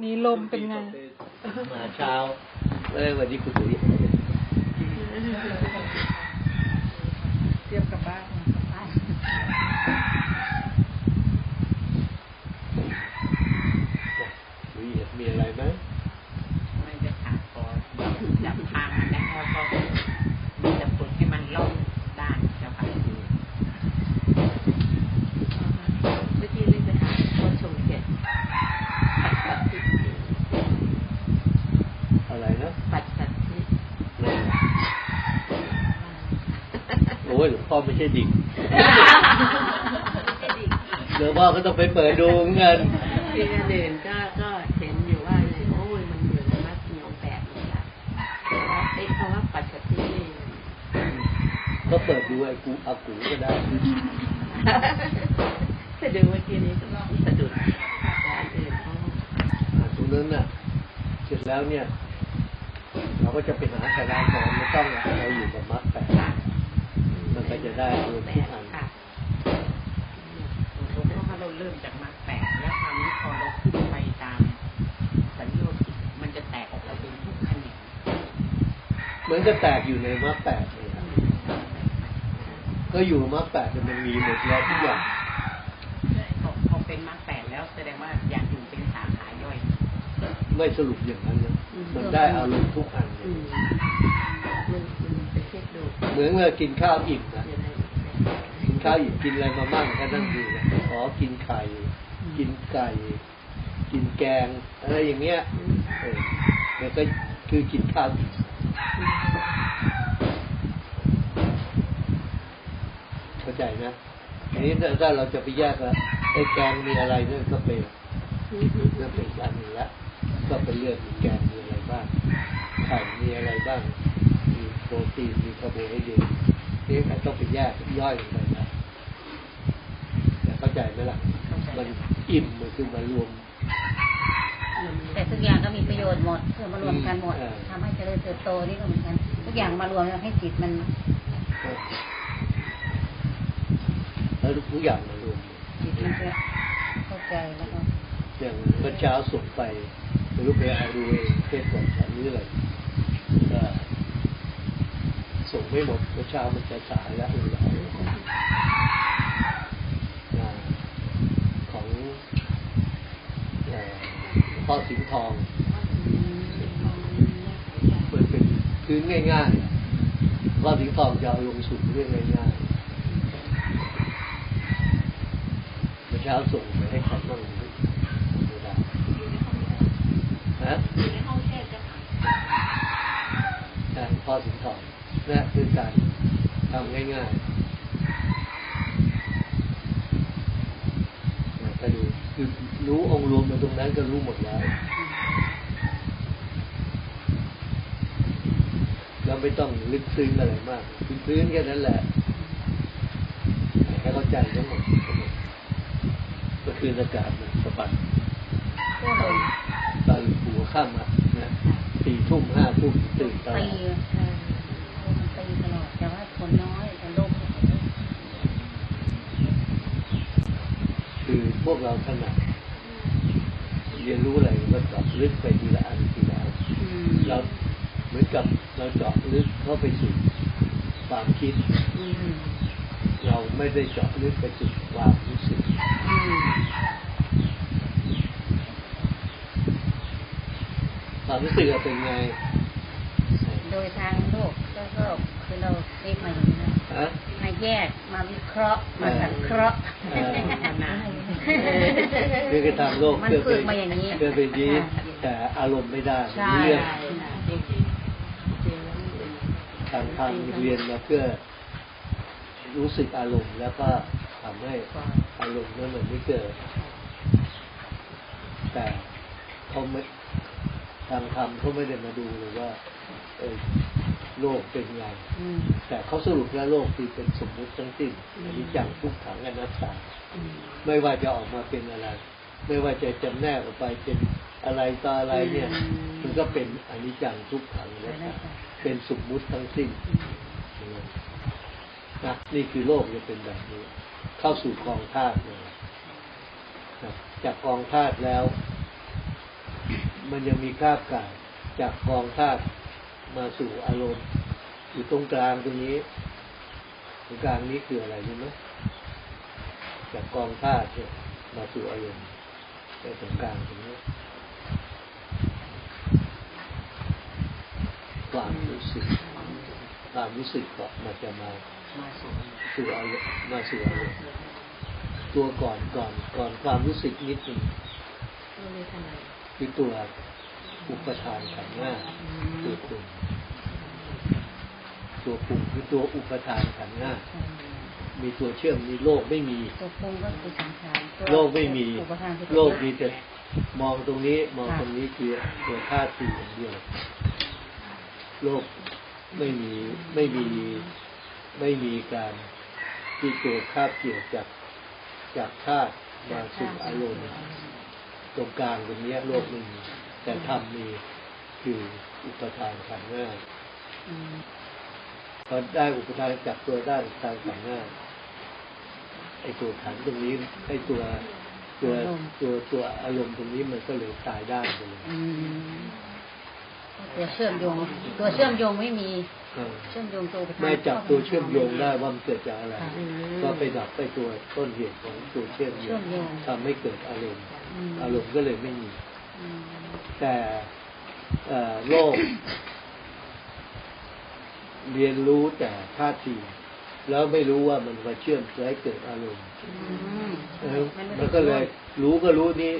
นี่ลมเป็นไง มาเช้าเอ้ยวันนี้คุณตุ๋ยเตรียมกลับบ้านมีมีอะไรไหม มันจะขาดคอจับทางมันแล้วก็มีแต่ฝึกให้มันล่องด้านเจ้าค่ะเมื่อกี้เล่นไปหาคนชมเขียนปัดสัตธิ อะไรนะ ปัดสัตธิ โอ้ยหลวง พ่อไม่ใช่ดิ่งหลวงพ่อก็ต้องไปเปิดดูเหมือนกันที่นั่นเดินก็ก็เห็นอยู่ว่าโอ้ยมันเหมือนมัดเนียวแบบนี้ละแต่ว่าไอ้คำว่าปัดสัตธินี่ก็เปิดดูไอ้กูอากูก็ได้ถ้าดูเมื่อกี้นี้ก็สะดุดแต่อันอื่นเขาอ่าตรงนั้นน่ะเสร็จแล้วเนี่ย เราก็จะไปหาสาราสอนไม่ต้องอะเราอยู่กับมรรคแปดค่ะมัน ก็จะได้รวมทุกอันค่ะเพราะว่าเราเริ่มจากมาแปดแล้วคราวนี้พอเราขึ้นไปตามสัญญาณมันจะแตกออกไปเป็นทุกแขนงเหมือนก็แตกอยู่ในมรรคแปดเลยอะก็อยู่มรรคแปดเนี่ยมันมีหมดแล้วทุกอย่างพอพอเป็นมาแปดแล้วแสดงว่าอย่างอื่นเป็นสาขาย่อย ไม่สรุปอย่างนั้นนะอืมมันได้อารมณ์ทุกอันเลยอืมมันมันไปเช็คดูเหมือนเรากินข้าวอิ่มนะ จะได้กินข้าวอิ่มกินอะไรมาบ้างก็นั่งดูนะอ๋อกินไข่กินไก่กินแกง อะไรอย่างเงี้ยอืมเออมันก็คือกินข้าวอิ่มเข้าใจนะอันนี้ถ้าถ้าเราจะไปแยกว่าไอ้แกงมีอะไรเนี่ยก็เป็นก็เป็นอีกอันหนึ่งละก็เป็นเรื่องมีแกงมีอะไรบ้างไข่มีอะไรบ้างมีโปรตีนมีคาร์โบไฮเดรตนี่ก็ต้องไปแยกย่อยลงไปนะแต่ เข้าใจไหมล่ะเข้าใจมันอิ่มมันคือมารวม แต่ทุกอย่างก็มีประโยชน์หมดเพื่อมารวมกันหมดเออทำให้เจริญเติบโตนี่ก็เหมือนกัน ทุกอย่างมารวมแล้วให้จิตมันแล้วทุกอย่างมารวมจิตมันจะเข้าใจแล้วก็อย่างเมื่อเช้าส่งไปไม่รู้ไปเอาดูเองเทศก่อนฉันนี่เลยก็ส่งไม่หมดเมื่อเช้ามันจะสายแล้วเลยเอาอ่าของเอ่อ พ่อสิงห์ทองมันเป็นพื้นง่ายๆว่าสิงห์ทองจะเอาลงสุดเรื่องง่ายๆเมื่อเช้าส่งไปให้ใครบ้างไม่ได้ฮะใช่พ่อสิงห์ทองนั่นคือการทำง่ายๆนะก็ดู คือรู้องค์รวมมาตรงนั้นก็รู้หมดแล้ว เราไม่ต้องลึกซึ้งอะไรมากพื้นแค่นั้นแหละให้เข้าใจทั้งหมดทั้งหมดก็คืออากาศมันสะบัดตอนตอนหัวค่ำอะนะสี่ทุ่มห้าทุ่มตื่นตอตีดเออมันตีตลอดแต่ว่าคนน้อยแต่ลก คือ พวกเราถนัดเรียนรู้อะไรก็เจาะลึกไปทีละอันทีละอันอืมเราเหมือนกับเราเจาะลึกเข้าไปสู่ความคิดอืมเราไม่ได้เจาะลึกไปสู่ความรู้สึกอืมความรู้สึกเราเป็นไง โดยทางโลกก็ก็คือเราเรียกมาอย่างนี้นะฮะ มาแยกมาวิเคราะห์มาสังเคราะห์เออเนี่คือทางโลกมันเพื่อฝึไปกมาอย่างนี้เพื่อไปยีดแต่อารมณ์ไม่ได้ใช่เรื่องจริงๆจริงๆแล้วมันเป็นทางทางเรียนมาเพื่อรู้สึกอารมณ์แล้วก็ทำให้อารมณ์นั้นมันไม่เกิด แต่เขาไม่ทางธรรมเขาไม่ได้มาดูเลยว่าเออ โลกเป็นไงอืมแต่เขาสรุปแล้วโลกที่เป็นสมมุติทั้งสิ้นอันนี้จังทุกขังอนัตตาอืมไม่ว่าจะออกมาเป็นอะไร ไม่ว่าจะจำแนกออกไปเป็นอะไรต่ออะไรเนี่ย มันก็เป็นอนิจจังทุกขังอนัตตาเป็นสมมุติทั้งสิ้นนะนี่คือโลกจะเป็นแบบนี้ เข้าสู่กองธาตุเลยนะจากกองธาตุแล้ว มันยังมีคราบกายจากกองธาตุ มาสู่อารมณ์ อยู่ตรงกลางตรงนี้ ตรงกลางนี้คืออะไรรู้ไหมจากกองธาตุเนี่ยมาสู่อารมณ์ในตรงกลางตรงนี้ความรู้สึกความรู้สึกก็มันจะมาสู่อารมณ์มาสู่อารมณ์ตัวก่อนก่อนก่อนความรู้สึกนิดหนึงตัวเวทนาคือตัว อุปทานขันธ์หน้าตัวปรุงตัวปรุงคือตัวอุปทานขันธ์หน้ามีตัวเชื่อมมีโลกไม่มีตัวปรุงก็คือสังขารตัวโลกไม่มีอุปทานคือโลกมีแต่มองตรงนี้มองตรงนี้คือตัวธาตุสี่อย่างเดียวโลกไม่มีไม่มีไม่มีการที่ตัวคาบเกี่ยวจากจากธาตุมาสู่อารมณ์ตรงกลางตรงเนี้ยโลกไม่มี แต่ธรรมมีคืออุปทานขันธ์หน้าอืมพอได้อุปทานจากตัวได้อุปทานขันธ์หน้าไอตัวขันธ์ตรงนี้ไอตัวตัวตัวตัวอารมณ์ตรงนี้มันก็เลยตายได้านไปเลยอืมตัวเชื่อมโยง ตัวเชื่อมโยงไม่มีเออเชื่อมโยงตัวอุปทานไม่จับตัวเชื่อมโยงได้ว่ามันเกิดจากอะไรค่ะก็ไปดับไปตัวต้นเหตุของตัวเชื่อมโยเชื่องมโยงทำให้เกิดอารมณ์อืมอารมณ์ก็เลยไม่มีอืม แต่เอ่อโลก เรียนรู้แต่ท่าที แล้วไม่รู้ว่ามันมาเชื่อมให้เกิดอารมณ์อืมเออมันก็เลย รู้ก็รู้นี้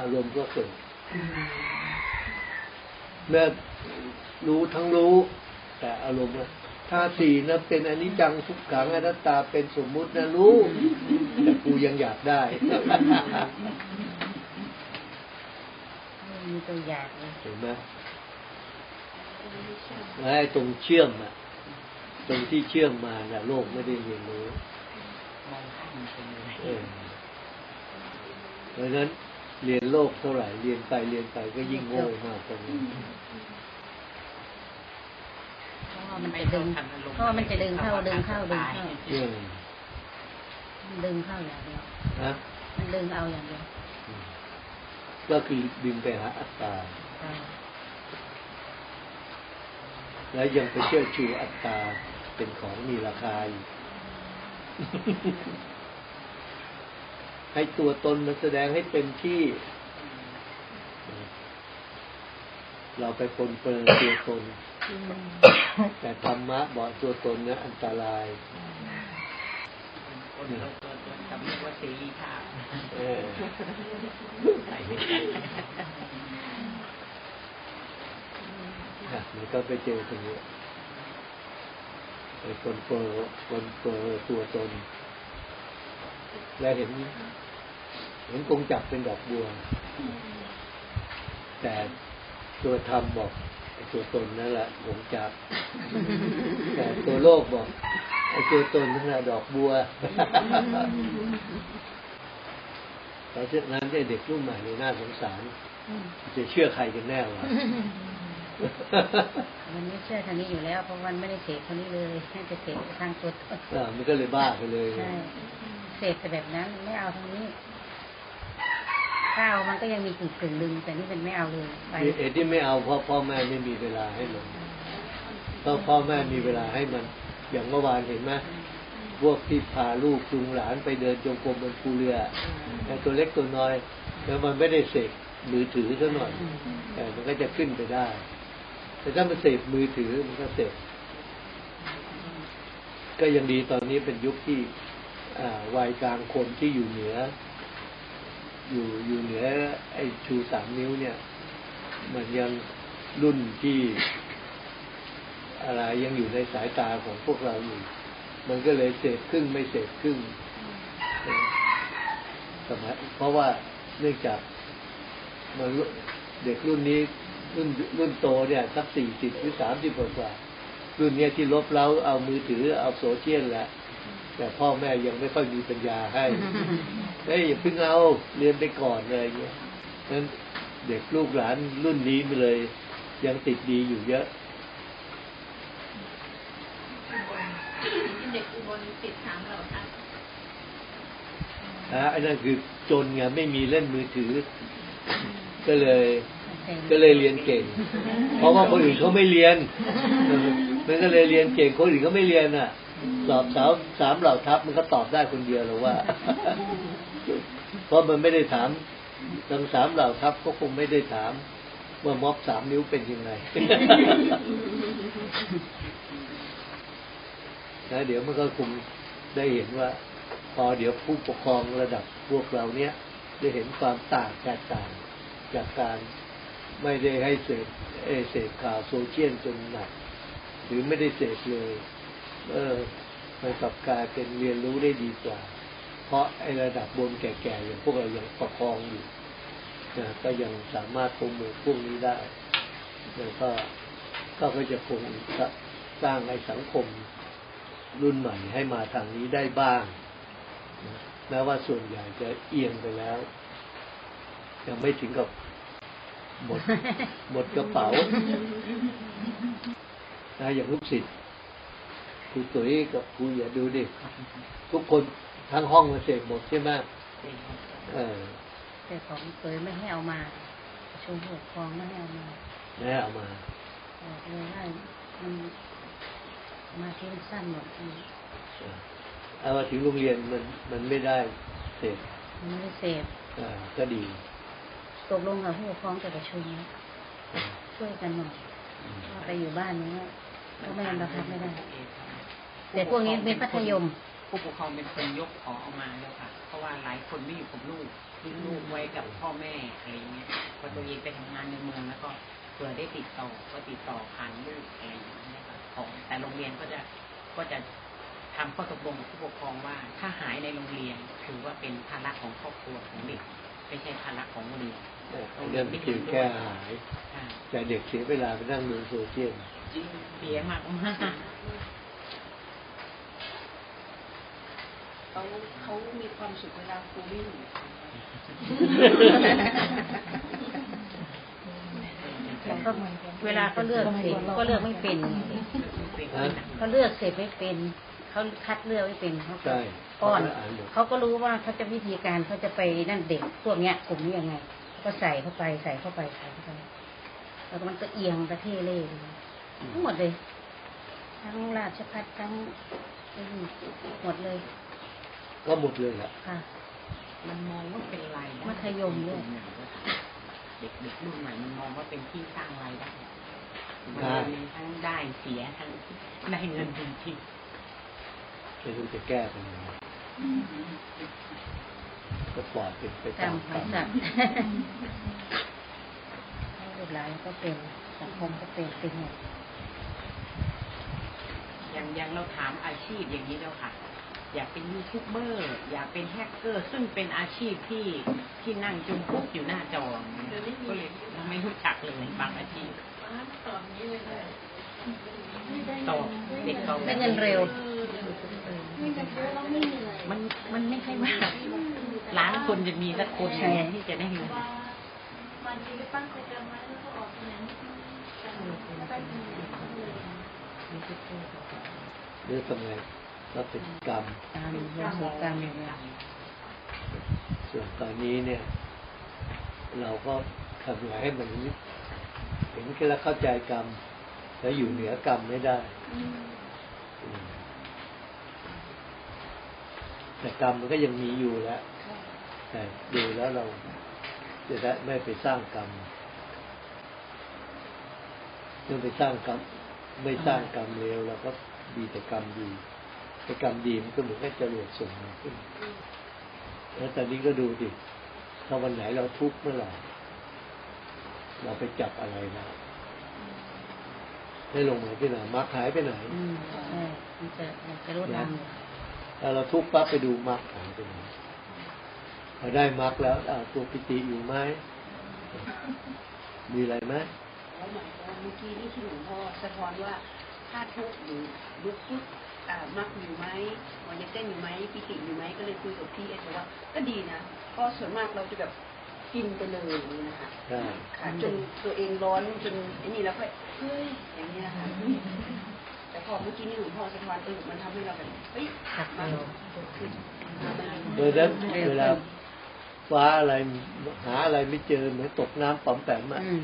อารมณ์ก็เกิดเมื่อรู้ทั้งรู้ แต่อารมณ์อะท่าทีนะเป็นอนิจจังทุกขังอนัตตาเป็นสมมุตินะรู้ แต่กูยังอยากได้ไม่มีตัวอย่างเลยเห็นไหมแล้วไอ้ตรงเชื่อมอะตรงที่เชื่อมมาน่ะ โลกไม่ได้เรียนรู้เออเพราะฉะนั้นเรียนโลกเท่าไหร่เรียนไปเรียนไปก็ยิ่งโง่มากตรงนี้เพราะว่ามันจะดึงเพราะว่ามันจะดึงเข้าดึงเข้าดึงเข้าเออมันดึงเข้าอย่างเดียวนะมันดึงเอาอย่างเดียวอืม ก็คือดึงไปหาอัตตาใช่แล้วยังไปเชื่อชูอัตตาเป็นของมีราคาอยู่ให้ตัวตนมันแสดงให้เต็มที่ เราไปปนเปื้อนตัวตน แต่ธรรมะบอกตัวตนเนะอันตรายคนเราตัวตนจำเรียกว่าเสรีภาพเออใส่ไม่ได้อะมันก็ไปเจอตรงนี้ไปปนเปื้อนปนเปื้อนตัวตน แล้วเห็น เห็นกงจักรเป็นดอกบัว แต่ตัวธรรมบอกไอ้ตัวตนนั่นแหละกงจักรแต่ตัวโลกบอกไอ้ตัวตนนั่นแหละดอกบัวเพ ราะฉะนั้นเนี่ยเด็กรุ่นใหม่ในยน่าสงสาร จะเชื่อใครกันแน่วะมันไม่เชื่อทางนี้อยู่แล้วเพราะมันไม่ได้เสพทางนี้เลยให้แต่เสพทางตัวตนอ่ามันก็เลยบ้าไปเลยใช่เสพแต่แบบนั้นมันไม่เอาทางนี้ข้าวมันก็ยังมีกึ่งกึ่งๆดึงแต่นี่มันไม่เอาเลยไปเอ็ดที่ไม่เอาเพราะพ่อแม่ไม่มีเวลาให้มันเพราะพ่อแม่มีเวลาให้มัน อย่างเมื่อวานเห็นไหม พวกที่พาลูกจูงหลานไปเดินจงกรมบนภูเรือแต่ตัวเล็กตัวน้อย แล้วมันไม่ได้เสพมือถือซะหน่อยแต่มันก็จะขึ้นไปได้ แต่ถ้ามันเสพมือถือมันก็เสพก็ยังดีตอนนี้เป็นยุคที่อ่าวัยกลางคนที่อยู่เหนือ อยู่อยู่เหนือ ไอ้ชูสามนิ้วเนี่ย มันยังรุ่นที่อะไรยังอยู่ในสายตาของพวกเราอยู่ มันก็เลยเสพครึ่งไม่เสพครึ่งสมัยเพราะว่าเนื่องจากมันรุ่นเด็กรุ่นนี้รุ่นรุ่นโตเนี่ยสักสี่สิบหรือสามสิบกว่าๆรุ่นเนี้ยที่ลบเล้าเอามือถือเอาโซเชียลแหละแต่พ่อแม่ยังไม่ค่อยมีปัญญาให้เฮ้ยอย่าเพิ่งเอาเรียนไปก่อนเลยเงี้ยนั้นเด็กลูกหลานรุ่นนี้ไปเลย ยังติดดีอยู่เยอะ เด็กอุบลติดถามเราค่ะ นะไอ้นั่นคือจนไงไม่มีเล่นมือถือ ก็เลย ก็เลยเรียนเก่ง เพราะว่าคนอื่นเขาไม่เรียนเออมันก็เลยเรียนเก่งคนอื่นเขาไม่เรียนอะ สอบสามสามเหล่าทัพมันก็ตอบได้คนเดียวหรอว่า เพราะมันไม่ได้ถามทั้งสามเหล่าทัพก็คงไม่ได้ถามว่าม็อบสามนิ้วเป็นยังไงนะเดี๋ยวมันก็คงได้เห็นว่าพ อเดี๋ยวผู้ปกครองระดับพวกเราเนี้ยได้เห็นความต่างแตกต่างจากการไม่ได้ให้เสพเอเสพข่าวโซเชียลจนหนัก หรือไม่ได้เสพเลย เออมันกลับกลายเป็นเรียนรู้ได้ดีกว่า เพราะไอ้ระดับบนแก่ๆอย่างพวกเรายังประคองอยู่นะก็ยังสามารถโปรโมทพวกนี้ได้แล้วก็ก็จะคงสร้างในสังคมรุ่นใหม่ให้มาทางนี้ได้บ้าง แม้ว่าส่วนใหญ่จะเอียงไปแล้ว ยังไม่ถึงกับหมดหมดกระเป๋านะอย่างลูกศิษย์ครูตุ๋ยกับครูอย่าดูดิทุกคนทั้งห้องมาเสพหมดใช่ไหมเออแต่ของเคยไม่ให้เอามาประชุมผู้ปกครองไม่ให้เอามาแม่เอามาบอกเลยว่ามันมาที่มันสั้นหมดอืม เออเอามาถึงโรงเรียนมันมันไม่ได้เสพมันไม่ได้เสพอ่าก็ดีตกลงกับผู้ปกครองจะประชุมนะช่วยกันหน่อยว่าไปอยู่บ้านนี้ก็ไม่บังคับไม่ได้แต่พวกนี้เป็นมัธยม ผู้ปกครองเป็นคนยกของออกมาแล้วค่ะ เพราะว่าหลายคนไม่อยู่กับลูกทิ้งลูกไว้กับพ่อแม่อะไรเงี้ยพอตัวเองไปทำงานในเมืองแล้วก็เผื่อได้ติดต่อก็ติดต่อผ่านลูกอะไรอย่างเงี้ยค่ะของแต่โรงเรียนก็จะก็จะ ทำข้อตกลงกับผู้ปกครองว่า ถ้าหายในโรงเรียนถือว่าเป็นภาระของครอบครัวของเด็กไม่ใช่ภาระของโรงเรียนเออเรื่องเพียงแค่หายค่ะแต่เด็กเสียเวลาไปนั่งดูโซเชียลจริงเสียมากมากเขาเขามีความสุขเวลาครูไม่อยู่แต่ก็เวลาเขาเลือกเสพก็เลือกไม่เป็นฮะเขาเลือกเสพไม่เป็น เขาคัดเลือกไม่เป็นเขาก็ใช่ป้อนเขาก็อ่านหมดเขาก็รู้ว่าเขาจะวิธีการเขาจะไปนั่นเด็กพวกเนี้ยกลุ่มนี้ยังไงเขาก็ใส่เข้าไปใส่เข้าไปใส่เข้าไปแล้วมันก็เอียงประเทศเล่เลยทั้งหมดเลย ทั้งราชพัฒทั้งอืมหมดเลย ก็หมดเลยแหละค่ะ มันมองว่าเป็นรายได้มัธยมด้วยเด็กเด็กรุ่นใหม่มันมองว่าเป็นที่สร้างรายได้ได้มันทั้งได้เสียทั้งได้เงินจริง ไม่รู้จะแก้เป็นยังไงก็ปล่อยเป็นไปกรตารมมกรไม้รมสัตว์ให้ลูกหลานก็เป็นสังคมก็เป็นเป็นหมดๆอย่างอย่างเราถามอาชีพอย่างนี้แล้วค่ะ อยากเป็นยูทูบเบอร์ อยากเป็นแฮกเกอร์ ซึ่งเป็นอาชีพที่ที่นั่งจุมปุ๊กอยู่หน้าจอก็เลยเราไม่รู้จักเลยบางอาชีพตอบเด็กตอบได้เงินเร็ว มันมันไม่ใช่ว่าล้านคนจะมีสักคนใช่ที่จะได้เงินหรือทำไงใจจะมาแล้วก็ออกเป็นกรรมตามเรื่องของกรรมอย่างเงี้ยส่วนตอนนี้เนี่ย เราก็ทำไงให้มันเห็นแค่แล้วเข้าใจกรรม แล้วอยู่เหนือกรรมไม่ได้อืม แต่กรรมมันก็ยังมีอยู่แล้วแต่ดูแล้วเราจะได้ไม่ไปสร้างกรรมเมื่อไปสร้างกรรมไม่สร้างกรรมเลวเราก็ดีแต่กรรมดีแต่กรรมดีมันก็เหมือนกับจรวดส่งมาขึ้นแล้วตอนนี้ก็ดูดิถ้าวันไหนเราทุกข์เมื่อไหร่เราไปจับอะไรนะให้ลงมาที่ไหนมรรคหายไปไหนอืมใช่มันจะมันจะรู้ตาม อยู่ถ้าเราทุกข์ปั๊บไปดูมรรคหายไปไหนพอได้มรรคแล้วอ่าตัวปิติอยู่ไหมมีอะไรไหมแล้วหมายความว่าเมื่อกี้นี่ที่หลวงพ่อสะท้อนว่าถ้าทุกข์หรือลุกพุทธอ่ามักอยู่ไหมวันยังเต้นอยู่ไหมปิติอยู่ไหมก็เลยคุยกับพี่เอสบอกว่าก็ดีนะเพราะส่วนมากเราจะแบบกินไปเลยอย่างนี้นะคะได้ค่ะจนตัวเองร้อนจนไอ้นี่แล้วก็เฮ้ยอย่างนี้นะคะ แต่พอเมื่อกี้นี่หลวงพ่อสะท้อนเออมันทำให้เราแบบเฮ้ยหักมันเร็วขึ้นเออนั้นเวลาฟ้าอะไรหาอะไรไม่เจอเหมือนตกน้ำป๋อมแปมอะอืม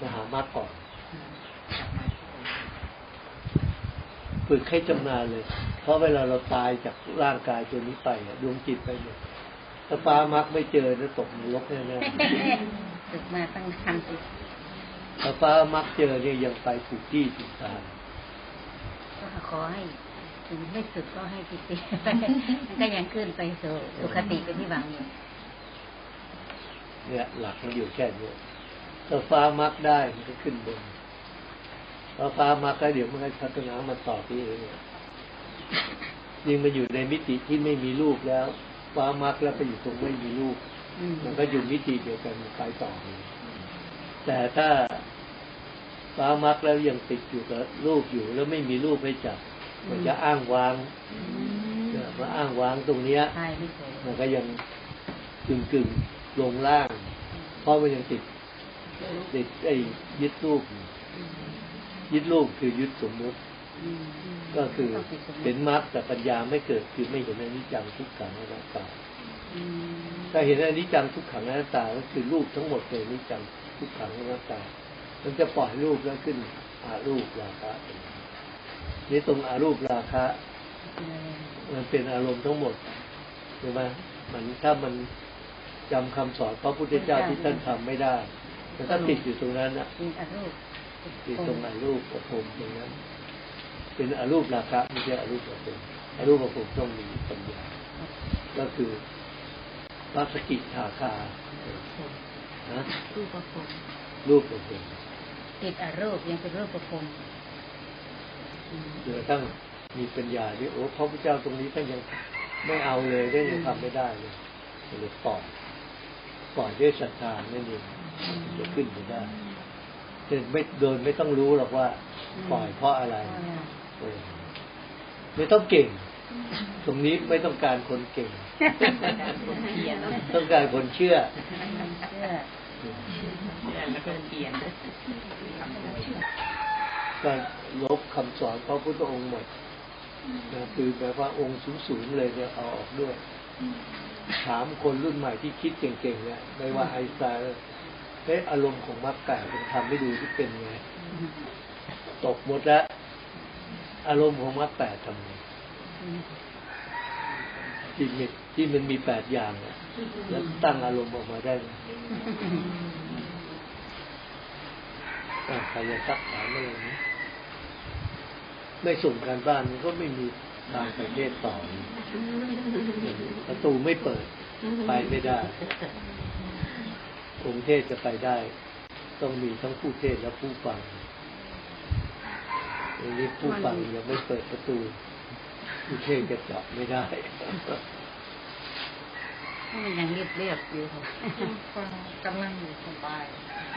มาหามรรคก่อนกลับมาที่ผมฝึกให้จำนาญเลย เพราะเวลาเราตายจากร่างกายตัวนี้ไปอะดวงจิตไปเนี่ยถ้าฟ้ามรรคไม่เจอจะตกนรกแน่ฝึกมาตั้งนานสิๆถ้าฟ้ามรรคเจอเนี่ยยังไปถูกที่ถูกทางก็ ขอให้ถึงไม่สุดก็ให้ติดติมันก็ยังขึ้นไปสู่สุคติเป็นที่หวังอยู่เนี่ยหลักมันอยู่แค่เนี้ยถ้าฟ้ามรรคได้มันก็ขึ้นบนพอฟ้ามรรคแล้วเดี๋ยวมันก็พัฒนามาต่อที่อื่นเนี่ยยิ่งมาอยู่ในมิติที่ไม่มีรูปแล้ว ฟ้ามรรคแล้วไปอยู่ตรงไม่มีรูปอืมมันก็อยู่มิติเดียวกันมันไปต่อเลยแต่ถ้า ฟ้ามักแล้วยังติดอยู่กับรูปอยู่ แล้วไม่มีรูปให้จับ มันจะอ้างวางเนี่ยมาอ้างวางตรงเนี้ยใช่ไม่เคยมันก็ยังกึ่งกึ่งๆลงล่าง เพราะมันยังติด ติดไอ้ยึดรูปอยู่ยึดรูปคือยึดสมมุติอืมก็คือต้องติดสมมุติเห็นมรรคแต่ปัญญาไม่เกิดคือไม่เห็นอนิจจังทุกขังอนัตตาอืมถ้าเห็นอนิจจังทุกขังอนัตตาก็คือรูปทั้งหมดเลยอนิจจังทุกขังอนัตตา มันจะปล่อยรูปแล้วขึ้นอารูปราคะนี่ตรงอารูปราคะ มันเป็นอารมณ์ทั้งหมดใช่ไหมมันถ้ามันจำคำสอนพระพุทธเจ้าที่ท่านทำไม่ได้มันก็ติดอยู่ตรงนั้นนะมีอรูปติดตรงอารูปประพรมตรงนั้น เป็นอารูปราคะไม่ใช่อารูปประพรมอารูปประพรมต้องมีปัญญาก็คือพระสกิทาคานะรูปประพรมรูปประพรม ติดอรูปยังเป็นรูปประพรมอืมจนกระทั่งมีปัญญาที่โอ้พระพุทธเจ้าตรงนี้ท่านยังไม่เอาเลยได้ยังทำไม่ได้เลยเลยปล่อยปล่อยด้วยศรัทธานั่นเองจะขึ้นไปได้แต่ไม่โดยไม่ต้องรู้หรอกว่าปล่อยเพราะอะไรเพราะอะไรเออไม่ต้องเก่ง ตรงนี้ไม่ต้องการคนเก่งเขียนต้องการคนเชื่อเชื่อเขียน แล้วก็เขียนก็ลบคำสอนพระพุทธองค์หมดคือแปลว่าองค์สูงๆเลยเนี่ยเอาออกด้วย ถามคนรุ่นใหม่ที่คิดเก่งๆเนี่ยไม่ว่าไอน์สไตน์เฮ้ยอารมณ์ของมรรคแปดมันทำให้ดูที่เป็นไง ตกหมดแล้ว อารมณ์ของมรรคแปดทำไง อืมที่มีที่มันมีแปดอย่างอะแล้วตั้งอารมณ์ออกมาได้ไหมอะใครจะซักถามอะไรไหมไม่ส่งการบ้านมันก็ไม่มีทางไปเทศต่อประตูไม่เปิด ไปไม่ได้องค์เทศจะไปได้ ต้องมีทั้งผู้เทศและผู้ฟังอันนี้ผู้ฟังยังไม่เปิดประตู เทศจะจับไม่ได้มันยังเรียบเรียบๆอยู่ฟังกำลังอยู่สบาย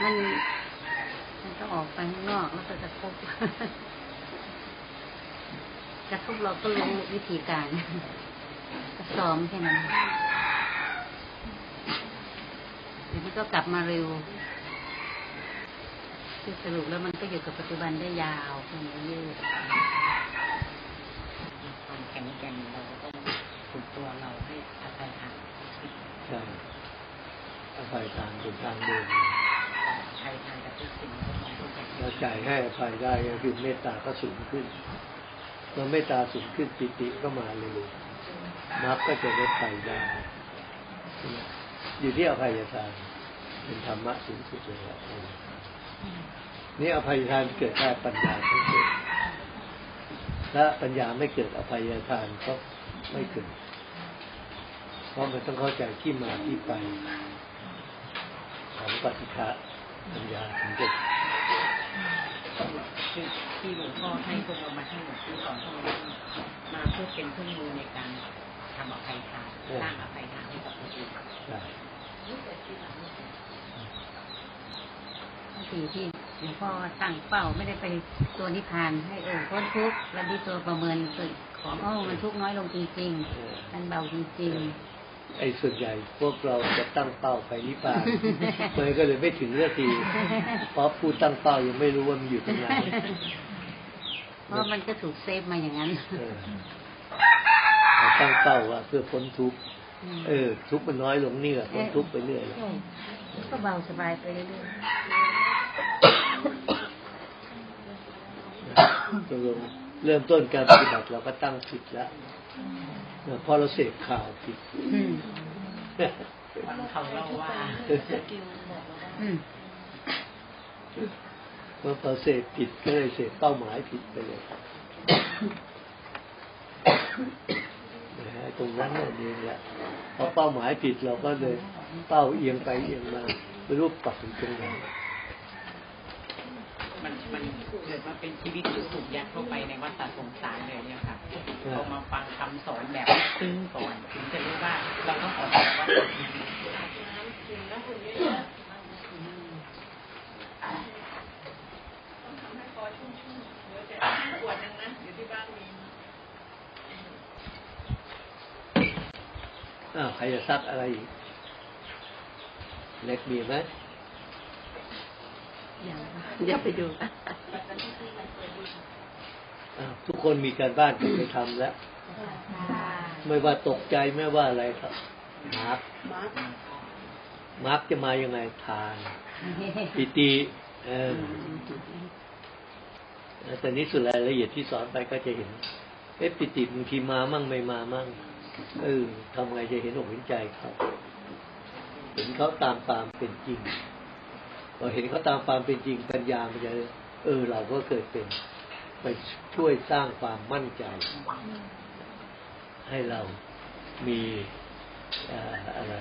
มันมันต้องออกไปข้างนอกแล้วก็กระทบกระทบเราก็รู้วิธีการก็ซ้อมแค่นั้นเดี๋ยวมันก็กลับมาเร็วคือสรุปแล้วมันก็อยู่กับปัจจุบันได้ยาวแค่นี้ยืด ความแข็งแกร่งเราก็ต้องฝึกตัวเราให้อาศัยทางใช่อภัยทานเป็นทางเดินใช้ทางกับทุกสิ่งกอย่างทุกอย่างเราจ่ายให้อภัยได้คือเมตตาก็สูงขึ้นเมื่อเมตตาสูงขึ้นปิติก็มาเร็วนับก็จะได้ไปได้ อยู่ที่อภัยทานเป็นธรรมะสูงสุดเลยนี่อภัยทานเกิดได้ปัญญาต้องเกิ ดถ้าปัญญาไม่เกิดอภัยทานก็ไม่เกิด เพราะมันต้องเข้าใจที่มาที่ไปของปฏิฆะปัญญาถึงจะคือที่หลวงพ่อให้พวกเรามาทั้งหมดที่สอนพวกเรามาเพื่อเป็นเครื่องมือในการทำอภัยทานสร้างอภัยทานให้กับคนอื่นได้บางทีที่หลวง พ่อตั้งเป้าไม่ได้ไปตัวนิพพานให้เออพ้นทุกข์แล้วดีตัวประเมินตัวของโอ้มันทุกข์น้อยลงจริงเออๆมันเบาจริงไอ้ส่วนใหญ่พวกเราจะตั้งเป้าไปนิพพานมันก็เลยไม่ถึงเรื่องทีเพราะผู้ตั้งเป้ายังไม่รู้ว่ามันอยู่ตรงไหนๆเพราะมันก็ถูกเซฟมาอย่างนั้นเออเราตั้งเป้าว่าเพื่อพ้นทุกข์เออ ทุกข์มันน้อยลงนี่แหละคนทุกข์ไปเรื่อยใช่ก็เบาสบายไปเรื่อย ตกลงเริ่มต้นการปฏิบัติเราก็ตั้งผิดแล้วเพราะเราเสพข่าวผิดๆอืมฟังเขาเล่าว่าอืมเมื่อเราเสพผิดก็เลยเสพเป้าหมายผิดไปเลยนะฮะตรงนั้นนั่นเองแหละพอเป้าหมายผิดเราก็เลยเป้าเอียงไปเอียงมาไม่รู้ปักถึงตรงไหนมันมัน เกิดมาเป็นชีวิตที่ถูกยัดเข้าไปในวัฏสงสารเลยเนี่ยค่ะพอมาฟังคำสอนแบบซึ้งก่อนถึงจะรู้ว่าเราต้องออกจากวัฏสงสารอ้าวใครจะซักอะไรอีกเล็กมีไหม เดี๋ยวไปดูอ้าวทุกคนมีการบ้านไปทำแล้ว ไม่ว่าตกใจไม่ว่าอะไรครับมาร์กมาร์คมาร์กจะมายังไงทานปิติเออแต่นี้สุดรายละเอียดที่สอนไปก็จะเห็นเอ๊ะปิติบางทีมามั่งไม่มามั่งเออทำไงจะเห็นอกเห็นใจเขาเห็นเขาตามความเป็นจริง พอเห็นเขาตามความเป็นจริงปัญญามันจะเออ เราก็เกิดเป็น ไปช่วยสร้างความมั่นใจ ให้เรามีอะไร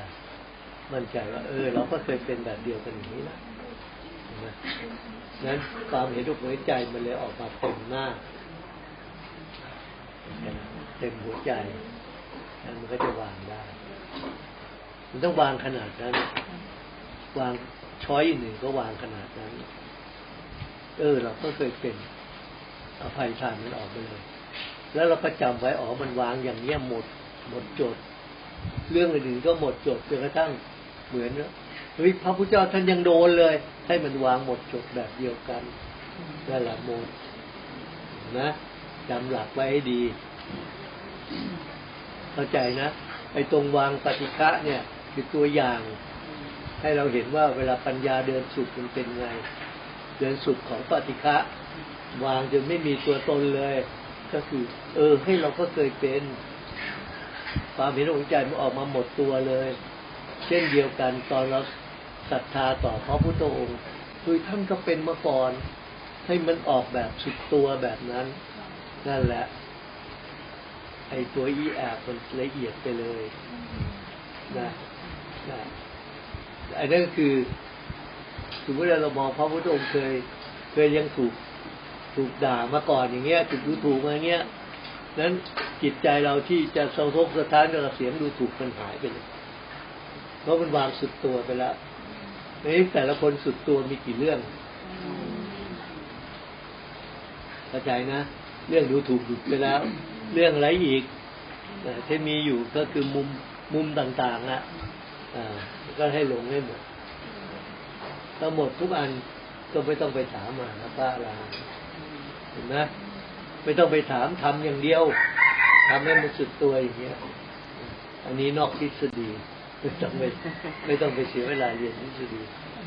มั่นใจว่า เออ เราก็เคยเป็นแบบเดียวกันอย่างนี้นะนั้นความเห็นอกห็นใจมันเลยออกมาเต็มหน้าเต็มหัวใจแล้วมันก็จะวางได้ มันต้องวางขนาดนั้นวาง ช้อยหนึ่งก็วางขนาดนั้น เออ เราก็เคยเป็นอภัยทานมันออกไปเลย แล้วเราก็จำไว้อ๋อมันวางอย่างเนี้ยหมด หมดจด เรื่องอื่นๆก็หมดจดจนกระทั่งเหมือนว่าเฮ้ยพระพุทธเจ้าท่านยังโดนเลย ให้มันวางหมดจดแบบเดียวกันนั่นแหละหมดนะจำหลักไว้ให้ดี เข้าใจนะไอ้ตรงวางปฏิฆะเนี่ย คือตัวอย่าง ให้เราเห็นว่าเวลาปัญญาเดินสุดมันเป็นไง เดินสุดของปฏิฆะวางจนไม่มีตัวตนเลย ก็คือ เออ ให้เราก็เคยเป็นความเห็นอกเห็นใจมันออกมาหมดตัวเลย เช่นเดียวกันตอนเราศรัทธาต่อพระพุทธองค์คือท่านก็เป็นมาก่อน ให้มันออกแบบสุดตัวแบบนั้น นั่นแหละ ไอ้ตัวอีแอบมันละเอียดไปเลย นะนะ อันนั้นก็คือสมมติเรามองพระพุทธองค์เคย เคยยังถูกถูกด่ามาก่อนอย่างเงี้ยถูกดูถูกมาเงี้ยนั้นจิตใจเราที่จะสะทกสะท้านกับเสียงดูถูกมันหายไปเลยเพราะมันวางสุดตัวไปแล้วนี่แต่ละคนสุดตัวมีกี่เรื่องเข้าใจนะ เรื่องดูถูกหยุดไปแล้ว เรื่องอะไรอีกอ่ที่มีอยู่ก็คือมุมมุมต่างๆอะอ่า ก็ให้ลงให้หมดถ้าหมดทุกอันก็ไม่ต้องไปถามมานะป้าลาเห็นไหมไม่ต้องไปถามทำอย่างเดียวทำให้มันสุดตัวอย่างเงี้ย อันนี้นอกทฤษฎีไม่ต้องไปไม่ต้องไปเสียเวลาเรียนทฤษฎี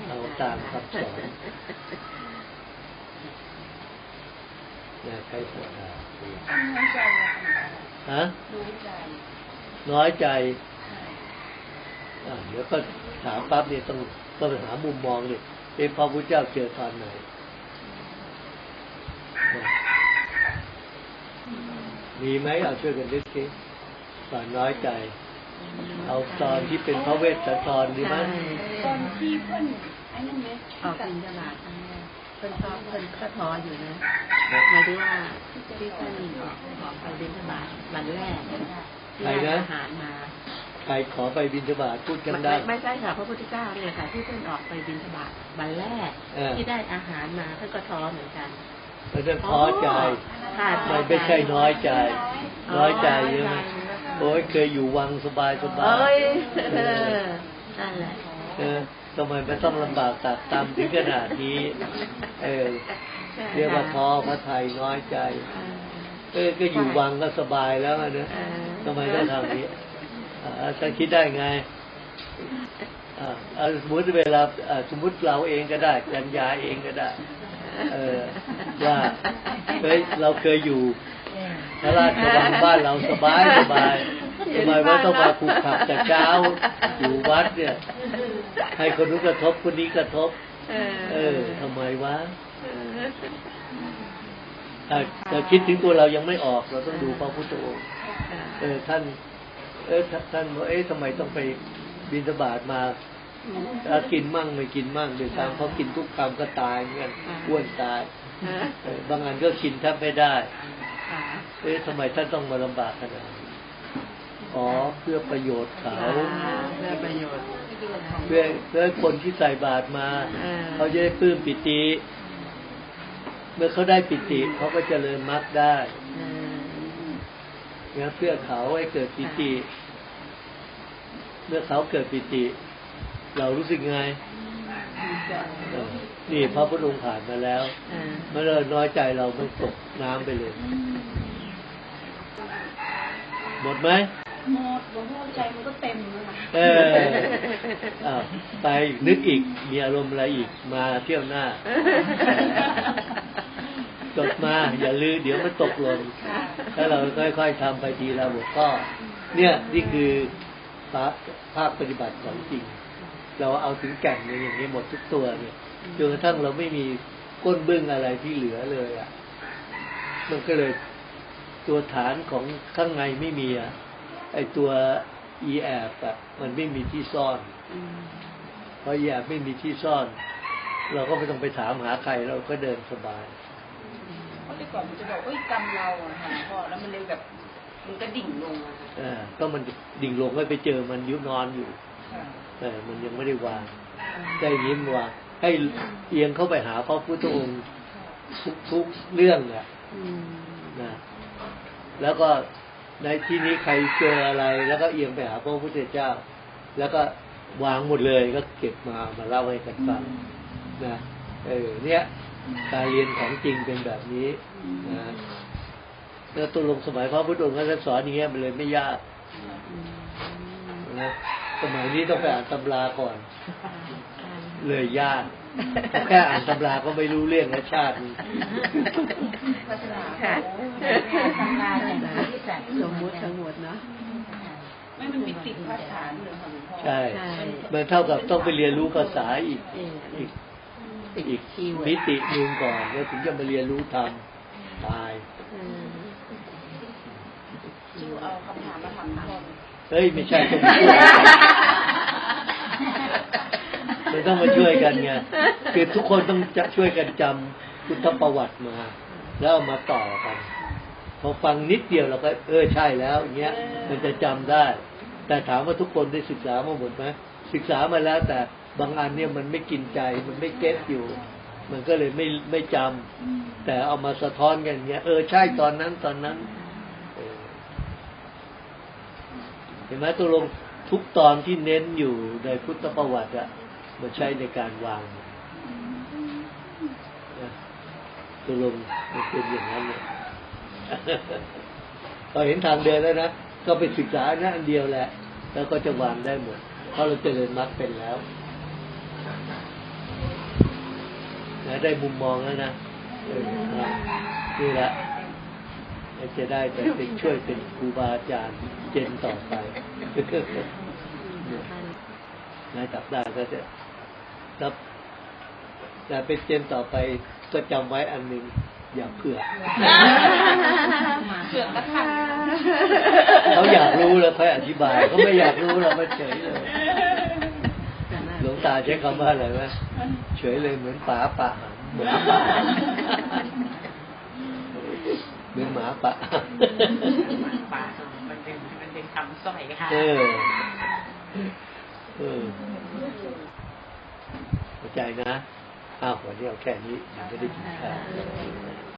เอาตามคำสอนนะใครศรัทธาน้อยใจนะฮะน้อยใจน้อยใจอ่า เดี๋ยวก็ถามปั๊บเนี่ยต้องต้องหามุมมองเลยเอ๊ะพระพุทธเจ้าเจอตอนไหนนะมีไหมเอาช่วยกันนึกสิตอนน้อยใจ เอาตอนที่เป็นพระเวสสันดรดีไหมตอนที่เพื่อนไอ้นั่นไหมออกบินทบาทครั้งแรกเพิ่นก็เพิ่นก็ท้ออยู่นะหมายถึงว่าที่ท่านออกไปบินทบาทวันแรกที่ได้อาหารมา ใครขอไปบินทบาทพูดกันไม่ได้ไม่ใช่ค่ะพระพุทธเจ้าเนี่ยค่ะที่เพิ่นออกไปบินทบาทวันแรกเออที่ได้อาหารมาเพิ่นก็ท้อเหมือนกันแล้วจะท้อใจค่ะไม่ไม่ใช่น้อยใจ น้อยใจอ๋อใช่ไหมน้อยใจโอ้ยเคยอยู่วังสบายสบาเอ้ยยเออนั่นแหละเออทำไมมันต้องลำบากตักตามถึงขนาดนี้ เออเรียกว่าท้อพระไทยน้อยใจ เออก็อยู่วังก็สบายแล้วอะนะเออทำไมต้องทำอย่างนี้ อ่าท่านคิดได้ไงอ่าอ่าสมมติเวลาสมมติเราเองก็ได้จัญญาเองก็ได้ เออว่าเฮ้ยเราเคยอยู่พระราชวังบ้านเราสบายสบายทำไมว่าต้องมาผูกขับแต่เช้าอยู่วัดเนี่ยให้คนนู้นกระทบคนนี้กระทบ เออทำไมวะอะแต่คิดถึงตัวเรายังไม่ออก เราต้องดูพระพุทธองค์เออท่าน เออท่านท่านว่าเอ๊ะทำไมต้องไปบินสบาตมาถ้ากินมั่งไม่กินมั่งโดยตามเขากินทุกคำก็ตายเหมือนกันอ้วนตายเออบางอันก็กินแทบไม่ได้เอ๊ะทำไมท่านต้องมาลำบากขนาดนี้อ๋อเพื่อประโยชน์เขาเพื่อประโยชน์เพื่อเพื่อให้คนที่ใส่บาตรมาอ่าเขาจะได้ปลื้มปิติ เมื่อเขาได้ปิติเขาก็เจริญมรรคได้เนี่ยเพื่อเขาให้เกิดปิติเมื่อเขาเกิดปิติ เรารู้สึกไงเออนี่พระพุทธองค์ผ่านมาแล้วเมื่อเราน้อยใจเราไม่ตกน้ำไปเลย หมดไหมหมดหลวงพ่อใจมันก็เต็มแล้วนะเอออ้าวไปนึกอีก มีอารมณ์อะไรอีก มาเที่ยวหน้าจดมา อย่าลืมเดี๋ยวมันตกหล่น ถ้าเราค่อยๆทำไปทีละหัวข้อเนี่ยนี่คือภาคภาคปฏิบัติของจริง เราเอาถึงแก่นในอย่างนี้หมดทุกตัวเนี่ยจนกระทั่งเราไม่มีก้นบึ้งอะไรที่เหลือเลยอะ มันก็เลยตัวฐานของข้างในไม่มีอะไอตัว e แอบอะมันไม่มีที่ซ่อนเพราะ e แอบไม่มีที่ซ่อน เราก็ไม่ต้องไปถามหาใครเราก็เดินสบายเพราะ แต่ก่อนมันจะบอกเอ้ยกรรมเราอะค่ะพ่อแล้วมันเลยแบบมันก็ดิ่งลงอะค่ะเออก็มันดิ่งลงให้ไปเจอมันยุนอนอยู่ค่ะเออมันยังไม่ได้วางได้ยิ้มวางให้เอียงเข้าไปหาพระพุทธองค์ทุกทุกเรื่องอะนะแล้วก็ในที่นี้ใครเจออะไร แล้วก็เอียงไปหาพระพุทธเจ้า แล้วก็วางหมดเลยก็เก็บมามาเล่าให้กันฟังนะเออเนี่ย การเรียนของจริงเป็นแบบนี้นะแล้วตัวลงสมัยพระพุทธองค์ท่านสอนอย่างเงี้ยมันเลยไม่ยากนะสมัยนี้ต้องไปอ่านตำราก่อน เลยยากเพราะแค่อ่านตำราก็ไม่รู้เรื่องและชาตินี้ภาษาค่ะตำราแต่งที่สัตว์สมมุติทั้งหมดเนาะไม่มันมีติดภาษาเลยค่ะหลวงพ่อใช่ใช่ มันเท่ากับต้องไปเรียนรู้ภาษาอีกเอออีกติด อีกคีย์เวิร์ดมิติหนึ่งก่อนแล้วถึงจะมาเรียนรู้ทำตายอืมจิวเอาคำถามมาถามพ่อเฮ้ยไม่ใช่ต้องมาช่วยมันต้องมาช่วยกันไงคือทุกคนต้องจะช่วยกันจำพุทธประวัติมา แล้วเอามาต่อกัน พอฟังนิดเดียวเราก็ เออใช่แล้วอย่างเงี้ยมันจะจำได้ แต่ถามว่าทุกคนได้ศึกษามาหมดไหมศึกษามาแล้วแต่ บางอันเนี่ยมันไม่กินใจ มันไม่เก็ตอยู่ มันก็เลยไม่ไม่จำแต่เอามาสะท้อนกันอย่างเงี้ย เออใช่ตอนนั้นตอนนั้นเออเห็นไหมตัวลงทุกตอนที่เน้นอยู่ในพุทธประวัติอะมาใช้ในการวางนะตัวลงมันเป็นอย่างนั้นเนี่ยพอเห็นทางเดินแล้วนะก็ไปศึกษาหน้าอันเดียวแหละ แล้วก็จะวางได้หมดเพราะเราเจริญมรรคเป็นแล้ว นะได้มุมมองแล้วนะเออนะนี่แหละจะได้ไปเป็นช่วยเป็นครูบาอาจารย์เจนต่อไปนะจับได้ก็จะรับแต่เป็นเจนต่อไปก็จำไว้อันหนึ่งอย่าเผือกเสือกกระทันเขาอยากรู้แล้วค่อยอธิบายเขาไม่อยากรู้เราไม่เฉยเลย หลวงตาใช้คำว่าอะไรวะเฉยเลยเหมือนป๋าป่าเหมือนหมาเหมือนหมาป่าป่ามันเป็นมันเป็นคำสร้อยค่ะเออเออเข้าใจนะอ้าววันนี้เอาแค่นี้ยังไม่ได้กินข้าว